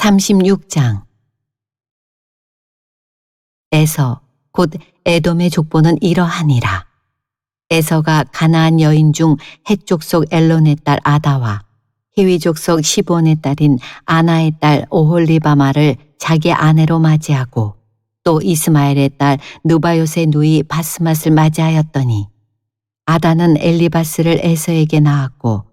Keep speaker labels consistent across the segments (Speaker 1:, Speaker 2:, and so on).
Speaker 1: 36장 에서 곧 에돔의 족보는 이러하니라. 에서가 가나안 여인 중 헷족 속 엘론의 딸 아다와 히위족 속 시본의 딸인 아나의 딸 오홀리바마를 자기 아내로 맞이하고 또 이스마엘의 딸 누바요의 누이 바스맛을 맞이하였더니 아다는 엘리바스를 에서에게 낳았고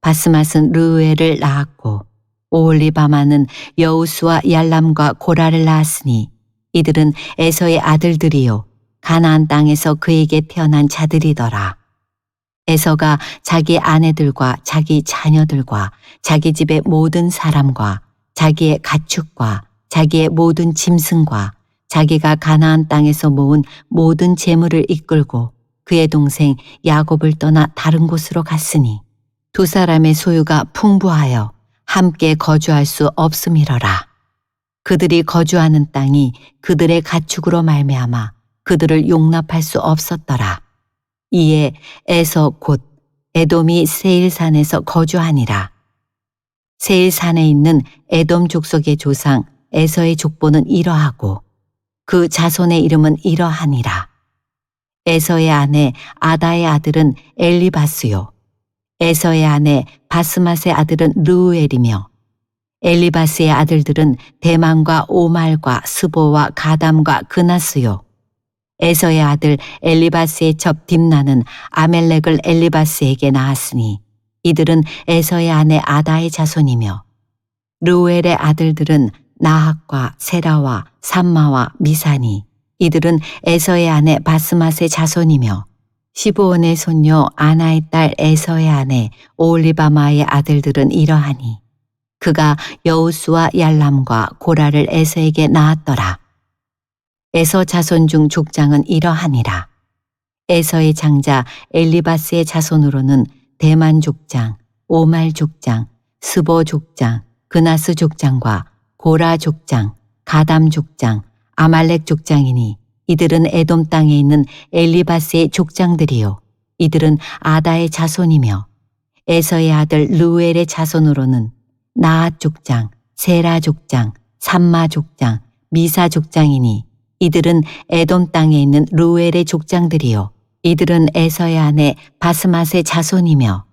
Speaker 1: 바스맛은 르우엘을 낳았고 오홀리바마는 여우수와 얄람과 고라를 낳았으니 이들은 에서의 아들들이요 가나안 땅에서 그에게 태어난 자들이더라. 에서가 자기 아내들과 자기 자녀들과 자기 집의 모든 사람과 자기의 가축과 자기의 모든 짐승과 자기가 가나안 땅에서 모은 모든 재물을 이끌고 그의 동생 야곱을 떠나 다른 곳으로 갔으니 두 사람의 소유가 풍부하여 함께 거주할 수 없음이러라. 그들이 거주하는 땅이 그들의 가축으로 말미암아 그들을 용납할 수 없었더라. 이에 에서 곧 에돔이 세일산에서 거주하니라. 세일산에 있는 에돔 족속의 조상 에서의 족보는 이러하고 그 자손의 이름은 이러하니라. 에서의 아내 아다의 아들은 엘리바스요. 에서의 아내 바스맛의 아들은 르우엘이며 엘리바스의 아들들은 대만과 오말과 스보와 가담과 그나스요. 에서의 아들 엘리바스의 첩 딥나는 아멜렉을 엘리바스에게 낳았으니 이들은 에서의 아내 아다의 자손이며 르우엘의 아들들은 나학과 세라와 삼마와 미사니 이들은 에서의 아내 바스맛의 자손이며 시브온의 손녀 아나의 딸 에서의 아내 오올리바마의 아들들은 이러하니 그가 여우수와 얄람과 고라를 에서에게 낳았더라. 에서 자손 중 족장은 이러하니라. 에서의 장자 엘리바스의 자손으로는 대만 족장, 오말 족장, 스보 족장, 그나스 족장과 고라 족장, 가담 족장, 아말렉 족장이니 이들은 에돔 땅에 있는 엘리바스의 족장들이요. 이들은 아다의 자손이며 에서의 아들 루엘의 자손으로는 나앗 족장, 세라 족장, 삼마 족장, 미사 족장이니 이들은 에돔 땅에 있는 루엘의 족장들이요. 이들은 에서의 아내 바스맛의 자손이며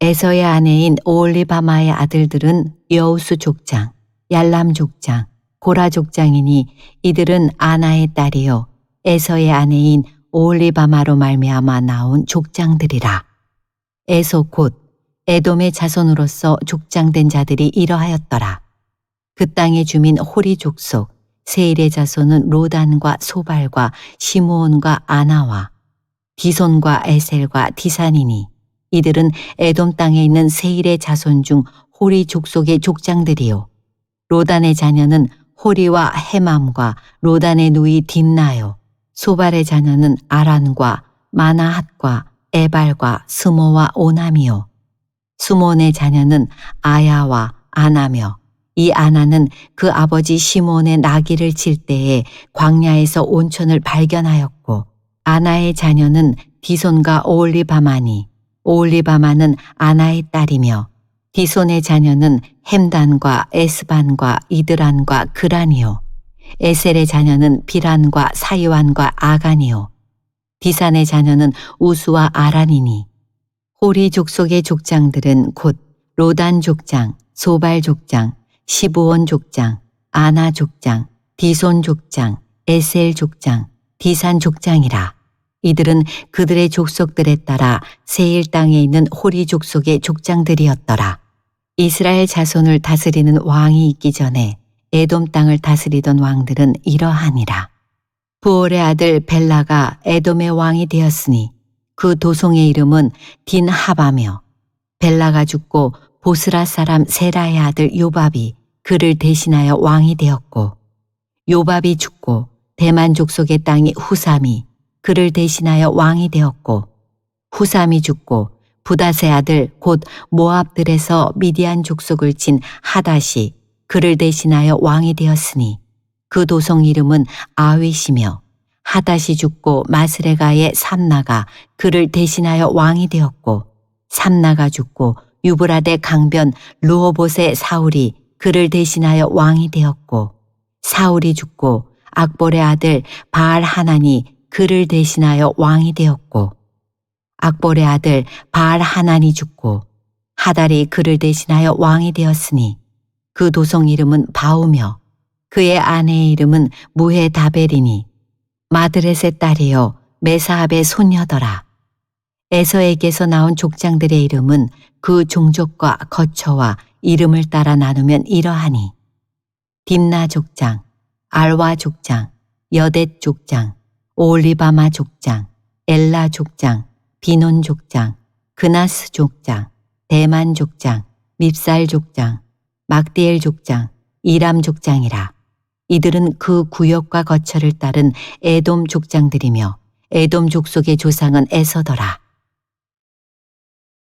Speaker 1: 에서의 아내인 오올리바마의 아들들은 여우수 족장, 얄람 족장, 고라 족장이니 이들은 아나의 딸이요. 에서의 아내인 오올리바마로 말미암아 나온 족장들이라. 에서 곧 에돔의 자손으로서 족장된 자들이 이러하였더라. 그 땅의 주민 호리 족속 세일의 자손은 로단과 소발과 시므온과 아나와 디손과 에셀과 디산이니 이들은 에돔 땅에 있는 세일의 자손 중 호리 족속의 족장들이요. 로단의 자녀는 호리와 헤맘과 로단의 누이 딥나요. 소발의 자녀는 아란과 마나핫과 에발과 스모와 오남이요. 수몬의 자녀는 아야와 아나며 이 아나는 그 아버지 시몬의 나귀를 칠 때에 광야에서 온천을 발견하였고 아나의 자녀는 디손과 오올리바마니 오올리바마는 아나의 딸이며 디손의 자녀는 햄단과 에스반과 이드란과 그란이요 에셀의 자녀는 비란과 사이완과 아간이요 디산의 자녀는 우수와 아란이니 호리 족속의 족장들은 곧 로단 족장, 소발 족장, 시부온 족장, 아나 족장, 디손 족장, 에셀 족장, 디산 족장이라. 이들은 그들의 족속들에 따라 세일 땅에 있는 호리 족속의 족장들이었더라. 이스라엘 자손을 다스리는 왕이 있기 전에 에돔 땅을 다스리던 왕들은 이러하니라. 부올의 아들 벨라가 에돔의 왕이 되었으니 그 도송의 이름은 딘하바며 벨라가 죽고 보스라 사람 세라의 아들 요밥이 그를 대신하여 왕이 되었고 요밥이 죽고 대만 족속의 땅이 후삼이 그를 대신하여 왕이 되었고 후삼이 죽고 부다세 아들 곧 모압들에서 미디안 족속을 친 하닷이 그를 대신하여 왕이 되었으니 그 도성 이름은 아윗이며 하닷이 죽고 마스레가의 삼나가 그를 대신하여 왕이 되었고 삼나가 죽고 유브라데 강변 루오봇의 사울이 그를 대신하여 왕이 되었고 사울이 죽고 악볼의 아들 바알 하난이 그를 대신하여 왕이 되었고 악볼의 아들 바알 하난이 죽고 하달이 그를 대신하여 왕이 되었으니 그 도성 이름은 바우며 그의 아내의 이름은 무헤다벨이니 마드렛의 딸이요 메사압의 손녀더라. 에서에게서 나온 족장들의 이름은 그 종족과 거처와 이름을 따라 나누면 이러하니 딥나 족장, 알와 족장, 여댓 족장, 올리바마 족장, 엘라 족장, 비논 족장, 그나스 족장, 대만 족장, 밉살 족장, 막디엘 족장, 이람 족장이라. 이들은 그 구역과 거처를 따른 에돔 족장들이며 에돔 족속의 조상은 에서더라.